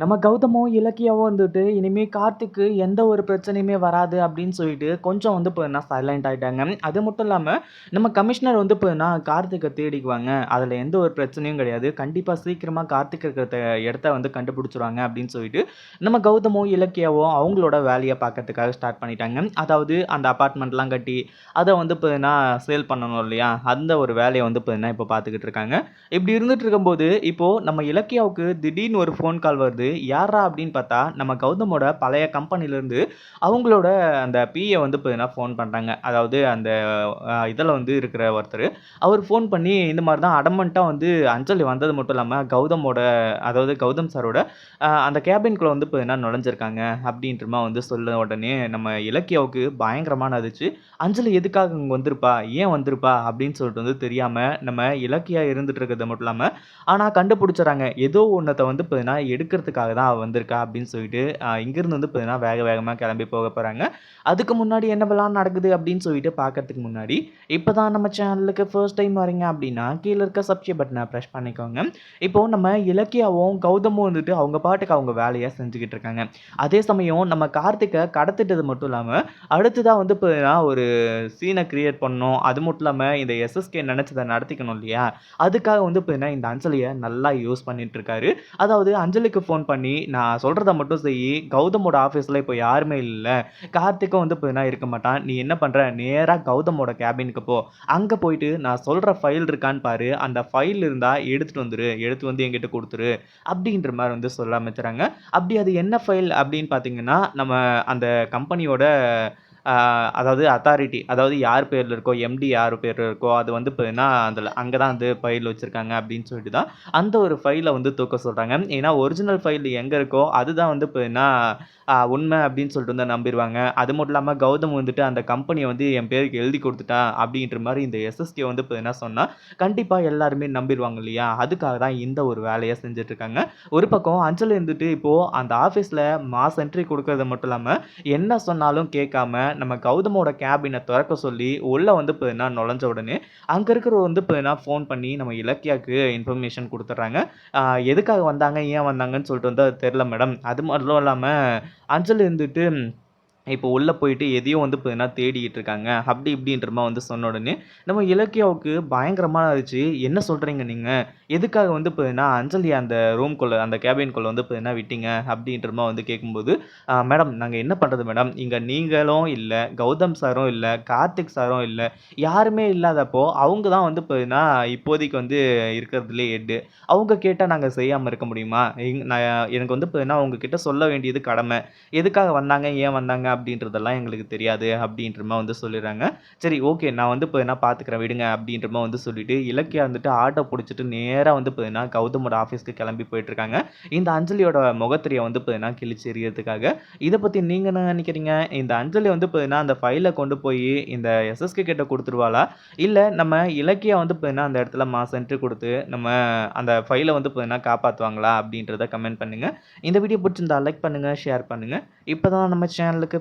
நம்ம கௌதமும், இலக்கியாவும் வந்துட்டு இனிமேல் கார்த்திக்கு எந்த ஒரு பிரச்சனையுமே வராது அப்படின்னு சொல்லிட்டு கொஞ்சம் வந்து பார்த்தீங்கன்னா சைலண்ட் ஆகிட்டாங்க அது மட்டும் இல்லாமல் நம்ம கமிஷனர் வந்து பார்த்தீங்கன்னா கார்த்திக்கை தேடிக்குவாங்க. அதில் எந்த ஒரு பிரச்சனையும் கிடையாது. கண்டிப்பாக சீக்கிரமாக கார்த்திக் இருக்கிற இடத்த வந்து கண்டுபிடிச்சிருவாங்க அப்படின்னு சொல்லிட்டு நம்ம கௌதமும், இலக்கியாவும் அவங்களோட வேலையை பார்க்கறதுக்காக ஸ்டார்ட் பண்ணிட்டாங்க. அதாவது அந்த அப்பார்ட்மெண்ட்லாம் கட்டி அதை வந்து பார்த்தீங்கன்னா சேல் பண்ணணும் இல்லையா? அந்த ஒரு வேலையை வந்து பார்த்தீங்கன்னா இப்போ பார்த்துக்கிட்டு இருக்காங்க. இப்படி இருந்துட்டு இருக்கும்போது இப்போது நம்ம இலக்கியாவுக்கு திடீர்னு ஒரு ஃபோன் கால் வருது. யார்ரா அப்படின்னு பார்த்தா நம்ம கௌதமோட பழைய கம்பெனிலேருந்து அவங்களோட அந்த பிஏ வந்து பார்த்தீங்கன்னா ஃபோன் பண்ணுறாங்க அதாவது அந்த இதில் வந்து இருக்கிற ஒருத்தர் அவர் ஃபோன் பண்ணி இந்த மாதிரி தான் அடமெண்ட்டாக வந்து அஞ்சலி வந்தது மட்டும் இல்லாமல் கௌதமோட அதாவது கௌதம் சாரோட அந்த கேபின்குள்ளே வந்து பார்த்தீங்கன்னா நுழைஞ்சிருக்காங்க அப்படின்றமா வந்து சொல்ல உடனே நம்ம இலக்கியாவுக்கு பயங்கரமான அதிர்ச்சி. அஞ்சலி எதுக்காக இங்கே வந்திருப்பா? ஏன் வந்திருப்பா? அப்படின்னு சொல்லிட்டு வந்து தெரியாமல் நம்ம இலக்கியா இருந்துட்டு இருக்கிறது மட்டும் இல்லாமல் ஆனால் கண்டுபிடிச்சுர்றாங்க. ஏதோ ஒன்றத்தை வந்து பார்த்தீங்கன்னா எடுக்கிறதுக்காக தான் அவள் வந்திருக்கா அப்படின்னு சொல்லிட்டு இங்கேருந்து இங்கிருந்து வந்து பார்த்தீங்கன்னா வேக வேகமாக கிளம்பி போக போகிறாங்க அதுக்கு முன்னாடி என்னவெல்லாம் நடக்குது அப்படின்னு சொல்லிட்டு பார்க்கறதுக்கு முன்னாடி இப்போ தான் நம்ம சேனலுக்கு ஃபர்ஸ்ட் டைம் வரீங்க அப்படின்னா கீழே இருக்க சப்ஸ்கிரைப் பட்டனை ப்ரெஷ் பண்ணிக்கோங்க. இப்போ நம்ம இலக்கியாவும், கௌதமும் வந்துட்டு அவங்க பாட்டுக்கு அவங்க வேலையை செஞ்சுக்கிட்டு இருக்காங்க. அதே சமயம் நம்ம கார்த்திகை கடத்திட்டது மட்டும் இல்லாமல் அடுத்ததாக வந்து பார்த்தீங்கன்னா ஒரு சீனை கிரியேட் பண்ணணும். அது மட்டும் இல்லாமல் இந்த எஸ்எஸ்கே நினச்சதை நடத்திக்கணும் இல்லையா? அதுக்காக வந்து பார்த்தீங்கன்னா இந்த அஞ்சலியை நல்லா யூஸ் பண்ணிட்டு இருக்காரு. அதாவது அஞ்சலிக்கு ஃபோன் பண்ணி நான் சொல்கிறத மட்டும் செய்யி. கௌதமோட ஆஃபீஸில் இப்போ யாருமே இல்லை கார்த்திக்கும் வந்து இப்போ இருக்க மாட்டான். நீ என்ன பண்ணுற நேராக கௌதமோட கேபினுக்கு போ. அங்கே போயிட்டு நான் சொல்கிற ஃபைல் இருக்கான்னு பாரு. அந்த ஃபைல் இருந்தால் எடுத்துகிட்டு வந்துரு. எடுத்து வந்து என்கிட்ட கொடுத்துரு அப்படின்ற மாதிரி வந்து சொல்ல ஆரம்பிச்சுறாங்க அப்படி அது என்ன ஃபைல் அப்படின்னு பார்த்தீங்கன்னா, நம்ம அந்த கம்பெனியோட அதாவது அத்தாரிட்டி அதாவது யார் பேரில் இருக்கோ, எம்டி யார் பேரில் இருக்கோ அது வந்து பார்த்தீங்கன்னா அதில் அங்கே தான் வந்து ஃபைல் வச்சுருக்காங்க அப்படின்னு சொல்லிட்டு தான் அந்த ஒரு ஃபைலை வந்து தூக்க சொல்கிறாங்க ஏன்னா ஒரிஜினல் ஃபைல் எங்கே இருக்கோ அதுதான் வந்து பார்த்தீங்கன்னா உண்மை அப்படின்னு சொல்லிட்டு வந்து நம்பிடுவாங்க. அது மட்டும் இல்லாமல் கௌதம் வந்துட்டு அந்த கம்பெனியை வந்து என் பேருக்கு எழுதி கொடுத்துட்டேன் அப்படின்ற மாதிரி இந்த எஸ்எஸ்கே வந்து பார்த்தீங்கன்னா சொன்னால் கண்டிப்பாக எல்லாருமே நம்பிடுவாங்க இல்லையா? அதுக்காக தான் இந்த ஒரு வேலையை செஞ்சிட்ருக்காங்க. ஒரு பக்கம் அஞ்சல் இருந்துட்டு இப்போது அந்த ஆஃபீஸில் மாஸ் என்ட்ரி கொடுக்கறது மட்டும் இல்லாமல் என்ன சொன்னாலும் கேட்காம நம்ம கௌதமோட கேபினை திறக்க சொல்லி உள்ளே வந்து பார்த்தீங்கன்னா நுழைஞ்ச உடனே அங்கே இருக்கிறவர் வந்து பார்த்தீங்கன்னா ஃபோன் பண்ணி நம்ம இலக்கியாவுக்கு இன்ஃபர்மேஷன் கொடுத்துட்றாங்க எதுக்காக வந்தாங்க? ஏன் வந்தாங்கன்னு சொல்லிட்டு வந்து அது தெரில மேடம். அது மட்டும் இல்லாமல் அஞ்சல் இருந்துட்டு இப்போ உள்ளே போயிட்டு எதையோ வந்து பார்த்தீங்கன்னா தேடிக்கிட்டு இருக்காங்க. அப்படி இப்படின்ற மாதிரி வந்து சொன்ன உடனே நம்ம இலக்கியாவுக்கு பயங்கரமாக இருந்துச்சு என்ன சொல்கிறீங்க நீங்கள் எதுக்காக வந்து பார்த்தீங்கன்னா அஞ்சலி அந்த ரூம்குள்ளே அந்த கேபின்குள்ள வந்து பார்த்தீங்கன்னா விட்டீங்க? அப்படின்ற மாதிரி வந்து கேட்கும்போது, மேடம் நாங்கள் என்ன பண்ணுறது மேடம்? இங்கே நீங்களும் இல்லை கௌதம் சாரும் இல்லை கார்த்திக் சாரும் இல்லை யாருமே இல்லாதப்போ அவங்க தான் வந்து பார்த்தீங்கன்னா இப்போதைக்கு வந்து இருக்கிறதுலே ஹெட்டு. அவங்க கேட்டால் நாங்கள் செய்யாமல் இருக்க முடியுமா? எங் நான் எனக்கு வந்து பார்த்தீங்கன்னா உங்க கிட்ட சொல்ல வேண்டியது கடமை. எதுக்காக வந்தாங்க? ஏன் வந்தாங்க? அப்படின்றதெல்லாம் எங்களுக்கு தெரியாது அப்படின்றமா வந்து சொல்லிடுறாங்க. சரி ஓகே நான் வந்து இப்போ என்ன பார்த்துக்கிறேன் விடுங்க அப்படின்றமா வந்து சொல்லிட்டு இலக்கியா வந்துட்டு ஆட்டோ பிடிச்சிட்டு நேராக வந்து பார்த்தீங்கன்னா கௌதமோட ஆஃபீஸ்க்கு கிளம்பி போயிட்டுருக்காங்க. இந்த அஞ்சலியோட முகத்திரியை வந்து பார்த்தீங்கன்னா கிழிச்சு இதை பற்றி நீங்கள் என்ன நினைக்கிறீங்க? இந்த அஞ்சலி வந்து பார்த்தீங்கன்னா அந்த ஃபைலை கொண்டு போய் இந்த எஸ்எஸ்கே கிட்ட கொடுத்துருவாளா? இல்லை நம்ம இலக்கியா வந்து பார்த்தீங்கன்னா அந்த இடத்துல மாஸ் என்ட்ரி கொடுத்து நம்ம அந்த ஃபைலை வந்து பார்த்தீங்கன்னா காப்பாற்றுவாங்களா அப்படின்றத கமெண்ட் பண்ணுங்கள் இந்த வீடியோ பிடிச்சிருந்தா லைக் பண்ணுங்கள் ஷேர் பண்ணுங்கள் இப்போ தான் நம்ம சேனலுக்கு